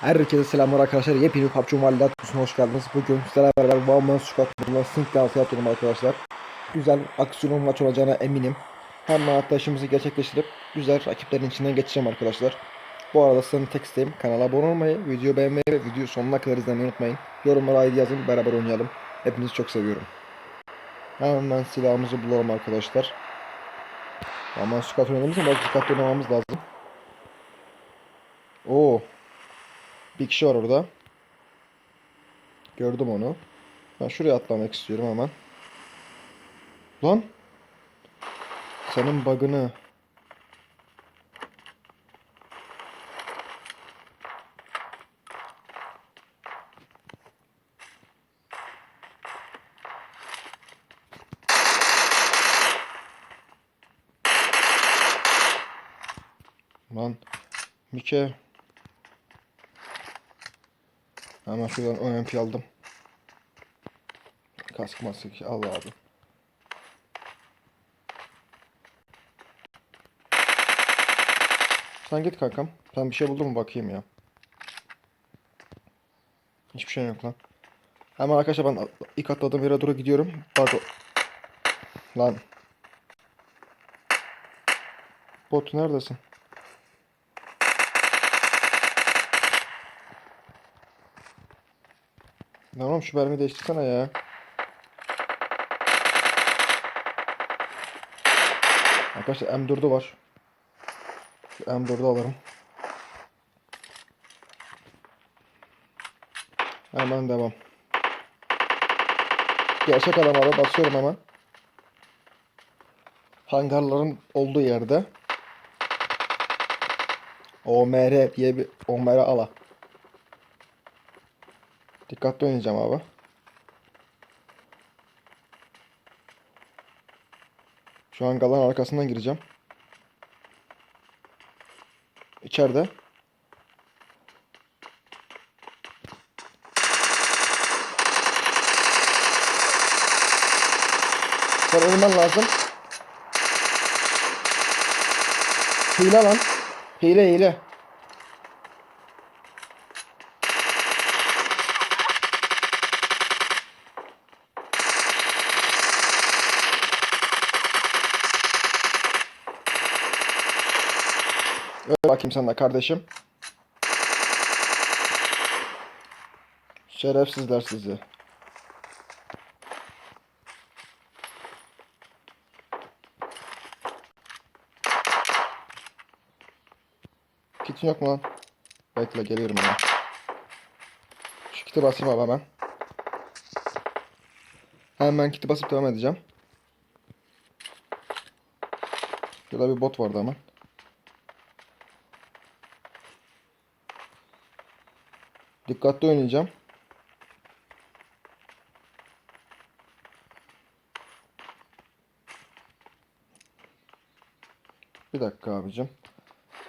Herkese selamlar arkadaşlar. Yepyeni PUBG Mobile Datos'una hoş geldiniz. Bugün sizlerle beraber One Squad modunda sync dansı yapıyorum arkadaşlar. Güzel aksiyonlu maç olacağına eminim. Hemen atlayışımızı gerçekleştirip güzel rakiplerin içinden geçeceğim arkadaşlar. Bu arada sizden tek isteğim kanala abone olmayı, videoyu beğenmeyi ve videoyu sonuna kadar izlemeyi unutmayın. Yorumlara ID yazın beraber oynayalım. Hepinizi çok seviyorum. Hemen silahımızı bulalım arkadaşlar. One Squad oynadığımız biraz dikkatli oynamamız lazım. Oo, bir kişi var orada. Gördüm onu. Ben şuraya atlamak istiyorum hemen. Lan. Senin bug'ını. Lan. Mike. Hemen şuradan OMP aldım. Kask maske al abi. Sen git kankam. Sen bir şey buldun mu bakayım ya. Hiçbir şey yok lan. Hemen arkadaşlar ben ilk atladığım yere doğru gidiyorum. O- Lan. Bot neredesin? Lan oğlum şu mermi değiştirsene ya. Arkadaşlar M4'ü var. Şu M4'ü alırım. Hemen devam. Gerçek adam abi basıyorum hemen. Hangarların olduğu yerde. OMR diye bir OMR ala. Dikkatli oynayacağım abi. Şu an galan arkasından gireceğim. İçeride. Sen ölmen lazım. Hile lan. Hile hile. Öyle bakayım sana kardeşim. Şerefsizler sizi. Kitin yok mu lan? Bekle geliyorum ya. Şu kiti basayım abi hemen. Hemen kiti basıp devam edeceğim. Şurada bir bot vardı hemen. Dikkatli oynayacağım. Bir dakika abicim.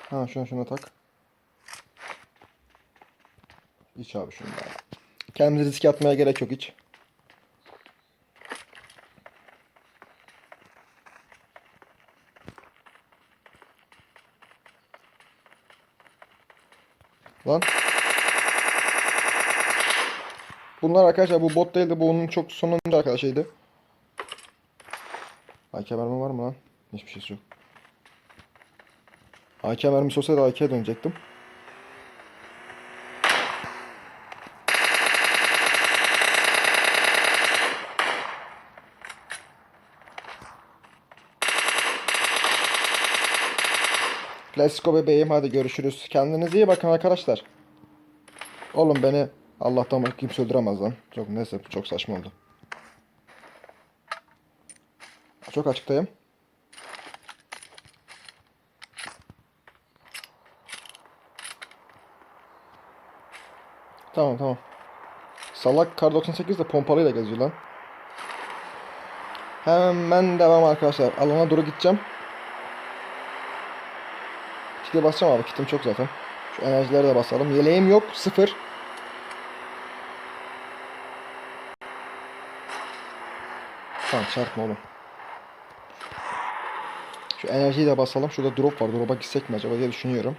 Ha şunu şuna tak. İç abi şunu da. Kendimizi atmaya gerek yok hiç. Lan. Bunlar arkadaşlar bu bot değildi. Bu onun çok sonuncu arkadaşıydı. AK mermi var mı lan? Hiçbir şey yok. AK mermisi olsaydı AK'ye dönecektim. Let's bebeğim hadi görüşürüz. Kendinize iyi bakın arkadaşlar. Oğlum beni Allah'tan başka kimse öldüremez lan. Çok neyse çok saçma oldu. Çok açıktayım. Tamam tamam. Salak kar 98 de pompalıyla geziyor lan. Hemen devam arkadaşlar. Alana doğru gideceğim. Kite basacağım abi. Kitim çok zaten. Şu enerjileri de basalım. Yeleğim yok. Sıfır. Tamam çarpma oğlum. Şu enerjiyi de basalım. Şurada drop var. Drop'a gitsek mi acaba diye düşünüyorum.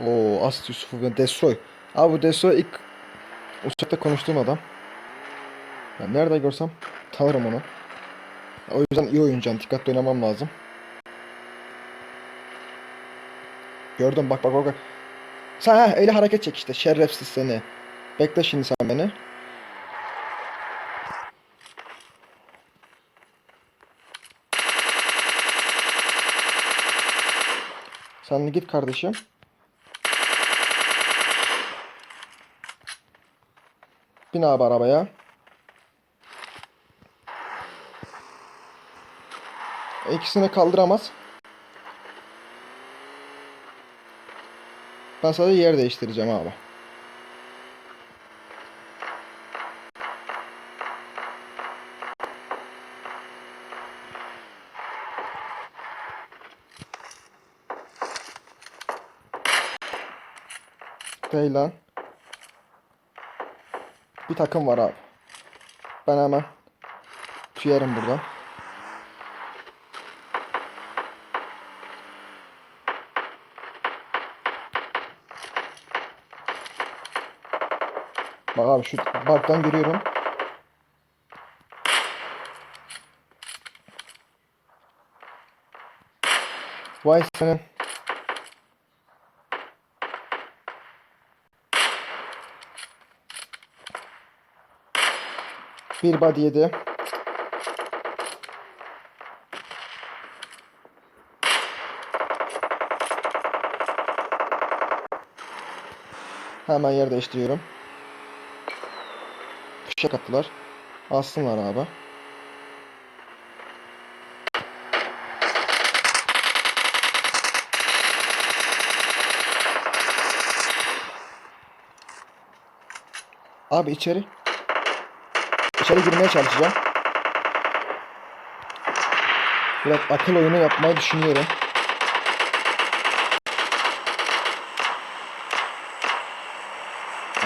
Oo Aslı Yusuf'u ve Destroy. Abi bu Destroy ilk uçakta konuştuğum adam. Ben nerede görsem tanırım onu. O yüzden iyi yani Dikkatli oynamam lazım. Gördüm bak bak. bak. Sen ha öyle hareket çek işte. Şerefsiz seni. Bekle şimdi sen beni. Sen de git kardeşim. Bin abi arabaya. İkisini kaldıramaz. Ben sadece yer değiştireceğim abi. Lan. Bir takım var abi. Ben hemen tüyerim buradan. Bak abi şu baktan görüyorum. Vay senin. Bir body yedi. Hemen yer değiştiriyorum. Fişek attılar. Alsınlar abi. Abi içeri. İçeri girmeye çalışacağım. Biraz akıl oyunu yapmayı düşünüyorum.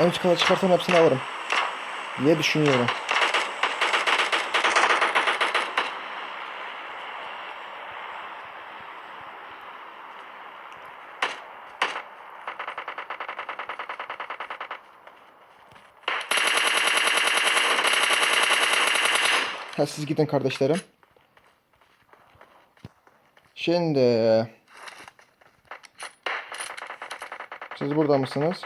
En üst kata çıkarsam hepsini alırım. Diye düşünüyorum. Ha, siz gidin kardeşlerim. Şimdi siz burada mısınız?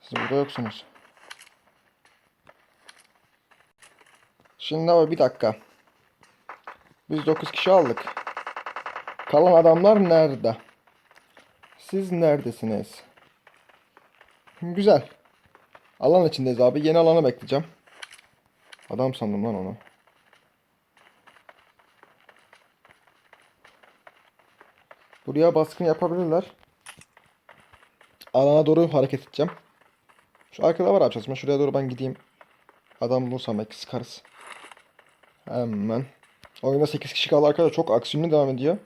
Siz burada yoksunuz. Şimdi abi bir dakika. Biz 9 kişi aldık. Kalan adamlar nerede? Siz neredesiniz? Güzel. Alan içindeyiz abi. Yeni alanı bekleyeceğim. Adam sandım lan onu. Buraya baskın yapabilirler. Alana doğru hareket edeceğim. Şu arkada var abi. Şuraya doğru ben gideyim. Adam bulursam belki sıkarız. Hemen. Oyunda 8 kişi kaldı arkadaşlar. Çok aksiyonlu devam ediyor.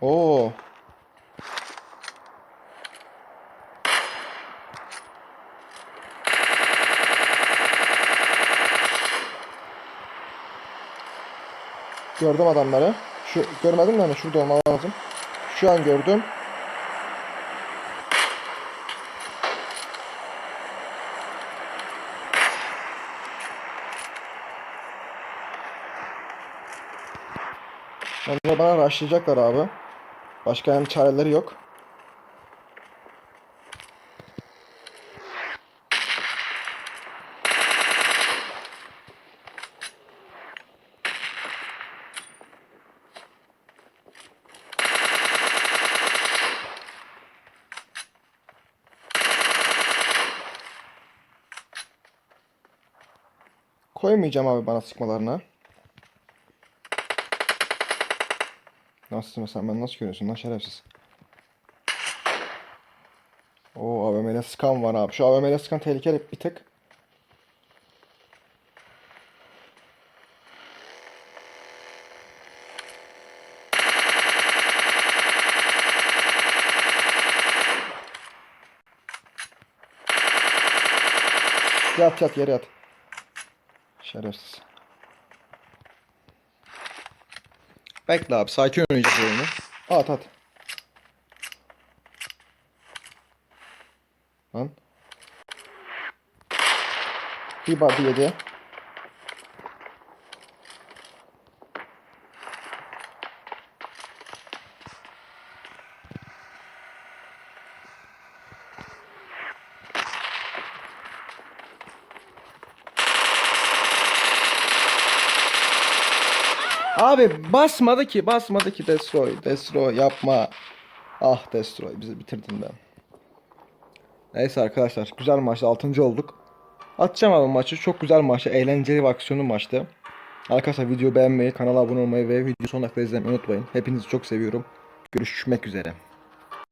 Oo. Gördüm adamları. Şu görmedim mi? Hani şurada olmalı lazım. Şu an gördüm. Bence bana rushlayacaklar abi. Başka yani çareleri yok. Koymayacağım abi bana sıkmalarına. Nasıl mesela ben nasıl görüyorsun lan şerefsiz. Oo AVM'de skan var abi. Şu AVM'de skan tehlikeli bir tık. Yat yat yere yat. Şerefsiz. Bekle abi sakin oynayacağız oyunu. At at. Lan. Bir body yedi. Abi basmadı ki basmadı ki destroy destroy yapma. Ah destroy bizi bitirdin ben. Neyse arkadaşlar güzel maçtı 6. olduk. Atacağım abi maçı çok güzel maçtı eğlenceli ve aksiyonlu maçtı. Arkadaşlar video beğenmeyi kanala abone olmayı ve video sonuna kadar izlemeyi unutmayın. Hepinizi çok seviyorum. Görüşmek üzere.